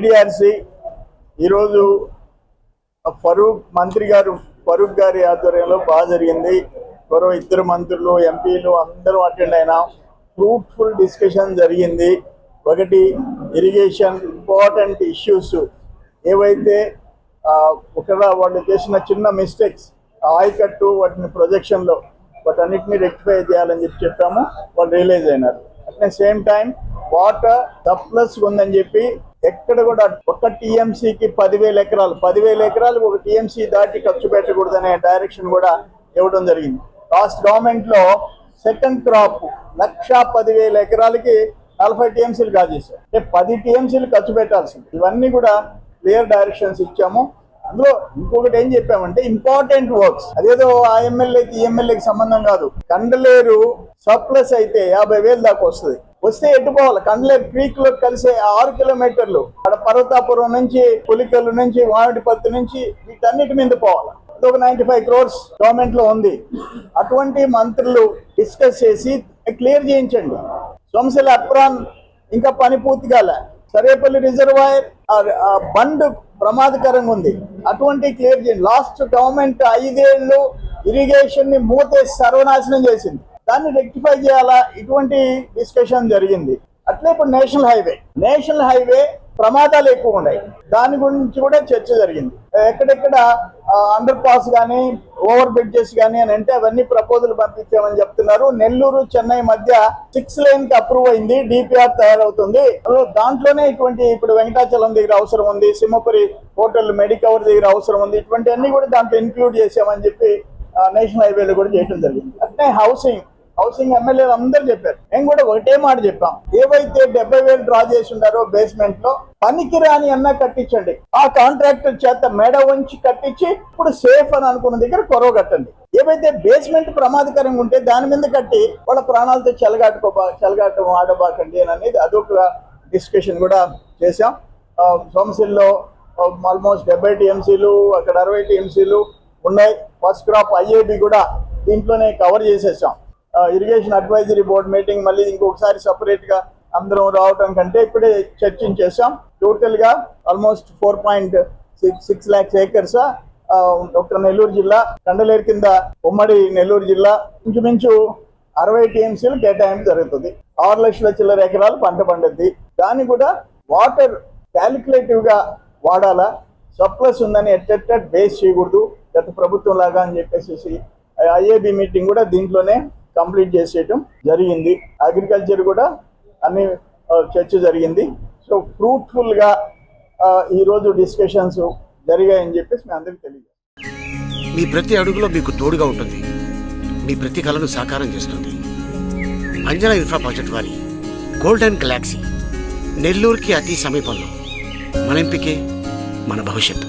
ఈడిఆర్సి ఈరోజు ఫరూక్ మంత్రి గారు ఫరూక్ గారి ఆధ్వర్యంలో బాగా జరిగింది. మరో ఇద్దరు మంత్రులు ఎంపీలు అందరూ అటెండ్ అయినా ఫ్రూట్ఫుల్ డిస్కషన్ జరిగింది. ఒకటి ఇరిగేషన్ ఇంపార్టెంట్ ఇష్యూస్ ఏవైతే ఒకవేళ వాళ్ళు చేసిన చిన్న మిస్టేక్స్ ఆయకట్టు వాటిని ప్రొజెక్షన్లో వాటన్నిటిని రెక్టిఫై చేయాలని చెప్పి చెప్పాము. వాళ్ళు రియలైజ్ అయినారు. At the same time water surplus ఉందని చెప్పి ఎక్కడ కూడా ఒక టీఎంసీకి పదివేల ఎకరాలు పదివేల ఎకరాలు ఒక టీఎంసీ దాటి ఖర్చు పెట్టకూడదనే డైరెక్షన్ కూడా ఇవ్వడం జరిగింది. లాస్ట్ గవర్నమెంట్లో సెకండ్ క్రాప్ లక్ష పదివేల ఎకరాలకి నలభై టీఎంసీలు కాజేశారు అంటే పది టీఎంసీలు ఖర్చు పెట్టాల్సింది. ఇవన్నీ కూడా క్లియర్ డైరెక్షన్స్ ఇచ్చాము. అందులో ఇంకొకటి ఏం చెప్పామంటే ఇంపార్టెంట్ వర్క్స్ అదేదో ఆ ఎమ్మెల్యేకి ఈ ఎమ్మెల్యేకి సంబంధం కాదు. కండలేరు సర్ప్లస్ అయితే యాభై వేలు దాకా వస్తుంది. వస్తే ఎట్టుకోవాలి కండ్లే కండలేరు క్రీక్లో కలిసే ఆరు కిలోమీటర్లు. అక్కడ పర్వతాపురం నుంచి పులికల్లు నుంచి మామిడిపత్తి నుంచి వీటన్నిటి మీద పోవాలి. ఒక నైన్టీ ఫైవ్ క్రోర్స్ గవర్నమెంట్లో ఉంది. అటువంటి మంత్రులు డిస్కస్ చేసి క్లియర్ చేయించండి. సోమశిల అప్రాన్ ఇంకా పని పూర్తి కాలే. సరేపల్లి రిజర్వాయర్ బండ్ ప్రమాదకరంగా ఉంది. అటువంటి క్లియర్ చేయండి. లాస్ట్ గవర్నమెంట్ ఐదేళ్ళు ఇరిగేషన్ని మూతే సర్వనాశనం చేసింది. దాన్ని రెక్టిఫై చేయాలా? ఇటువంటి డిస్కషన్ జరిగింది. అట్లే ఇప్పుడు నేషనల్ హైవే. నేషనల్ హైవే ప్రమాదాలు ఎక్కువ ఉన్నాయి. దాని గురించి కూడా చర్చ జరిగింది. ఎక్కడెక్కడ అండర్ పాస్ కానీ ఓవర్ బ్రిడ్జెస్ కానీ అని అంటే అవన్నీ ప్రపోజల్ పంపించామని చెప్తున్నారు. నెల్లూరు చెన్నై మధ్య సిక్స్ లైన్కి అప్రూవ్ అయింది. డిపిఆర్ తయారవుతుంది. అందులో దాంట్లోనే ఇటువంటి ఇప్పుడు వెంకటాచలం దగ్గర అవసరం ఉంది. సింహపురి హోటల్ మెడికవర్ దగ్గర అవసరం ఉంది. ఇటువంటి అన్ని కూడా దాంట్లో ఇన్క్లూడ్ చేసామని చెప్పి నేషనల్ హైవేలో కూడా చేయడం జరిగింది. అట్లే హౌసింగ్ హౌసింగ్ ఎమ్మెల్యేలు అందరూ చెప్పారు. మేము కూడా ఒకటే మాట చెప్పాం. ఏవైతే డెబ్బై వేలు డ్రా చేసి ఉన్నారో బేస్మెంట్లో పనికిరాని అన్న కట్టించండి. ఆ కాంట్రాక్టర్ చేత మెడ వంచి కట్టించి ఇప్పుడు సేఫ్ అని అనుకున్న దగ్గర కొరవ కట్టండి. ఏవైతే బేస్మెంట్ ప్రమాదకరంగా ఉంటే దాని మీద కట్టి వాళ్ళ ప్రాణాలతో చెలగాటుకోబా చెలగాటం ఆడబాకండి అని అనేది అదొక డిస్కషన్ కూడా చేశాం. సోమశిల్లో ఆల్మోస్ట్ డెబ్బై టీఎంసీలు అక్కడ అరవై టీఎంసీలు ఉన్నాయి. ఫస్ట్ క్రాప్ ఐఏబి కూడా దీంట్లోనే కవర్ చేసేసాం. ఇరిగేషన్ అడ్వైజరీ బోర్డ్ మీటింగ్ మళ్ళీ ఇంకొకసారి సపరేట్గా అందరం రావటం కంటే ఇప్పుడే చర్చించేసాం టోటల్గా almost four point six six lakhs acres ఒక నెల్లూరు జిల్లా కండలేరు కింద ఉమ్మడి నెల్లూరు జిల్లా ఇంచుమించు అరవై టీఎంసీలు కేటాయింపు జరుగుతుంది. ఆరు లక్షల చిల్లర ఎకరాలు పంట పండుద్ది. దాన్ని కూడా వాటర్ క్యాలిక్యులేటివ్గా వాడాలా? సప్లస్ ఉందని ఎట్టెట్ బేస్ చేయకూడదు. గత ప్రభుత్వం లాగా అని చెప్పేసి ఐఏబి మీటింగ్ కూడా దీంట్లోనే కంప్లీట్ చేసేయటం జరిగింది. అగ్రికల్చర్ కూడా అన్ని చర్చ జరిగింది. సో ఫ్రూట్ఫుల్గా ఈరోజు డిస్కషన్స్ జరిగాయని చెప్పేసి మీ అందరికీ తెలియదు మీ ప్రతి అడుగులో మీకు తోడుగా ఉంటుంది. మీ ప్రతి కళను సాకారం చేస్తుంది. అంజనా ఇన్ఫ్రా ప్రాజెక్ట్ వారి గోల్డెన్ గెలాక్సీ నెల్లూరుకి అతి సమీపంలో. మన ఎంపికే మన భవిష్యత్తు.